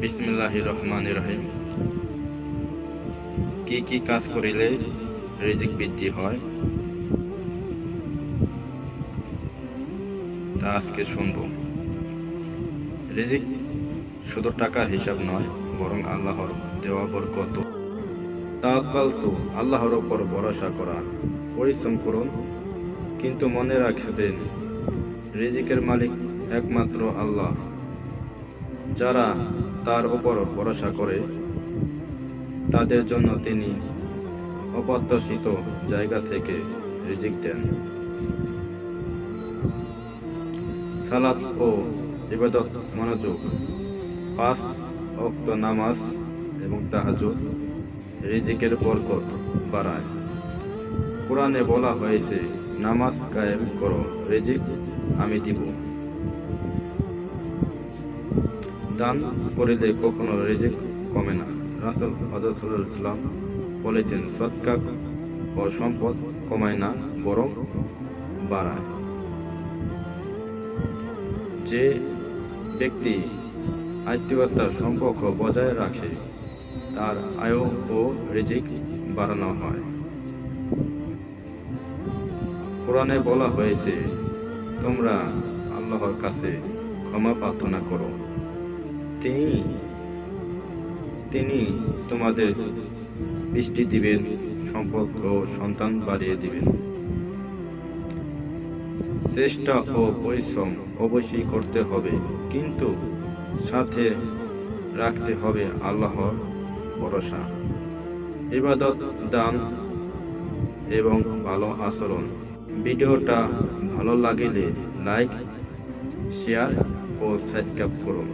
বিসমিল্লাহ রহমান রহিম কি কি কাজ করিলে রিজিক বৃদ্ধি হয়? তা আজকে শুনব। রিজিক শুধু টাকার হিসাব নয়, বরং আল্লাহর দেওয়া বরকত। তাকাল তো আল্লাহর ওপর ভরসা করা, পরিশ্রম করুন। কিন্তু মনে রাখবেন, রিজিকের মালিক একমাত্র আল্লাহ। যারা তার উপর ভরসা করে, তাদের জন্য তিনি অপ্রত্যাশিত জায়গা থেকে রিজিক দেন। সালাত ও ইবাদত, মনোযোগ, পাঁচ অক্ত নামাজ এবং তাহাজুদ রিজিকের বরকত বাড়ায়। কোরআনে বলা হয়েছে, নামাজ কায়েম করো, রিজিক আমি দিব। দান করিলে কখনো রিজিক কমে না। রাসুল ইসলাম বলেছেন, সৎকা ও সম্পদ কমায় না, বরং বাড়ায়। যে ব্যক্তি আত্মীয়তার সম্পর্ক বজায় রাখে, তার আয়ু ও রিজিক বাড়ানো হয়। কোরআনে বলা হয়েছে, তোমরা আল্লাহর কাছে ক্ষমা প্রার্থনা করো। তিনি তিনি তোমাদের বৃষ্টি দিবেন সম্পদ ও সন্তান বাড়িয়ে দিবেন। চেষ্টা ও পরিশ্রম অবশ্যই করতে হবে, কিন্তু সাথে রাখতে হবে আল্লাহর ভরসা, ইবাদত, দান এবং ভালো আচরণ। ভিডিওটা ভালো লাগিলে লাইক, শেয়ার ও সাবস্ক্রাইব করুন।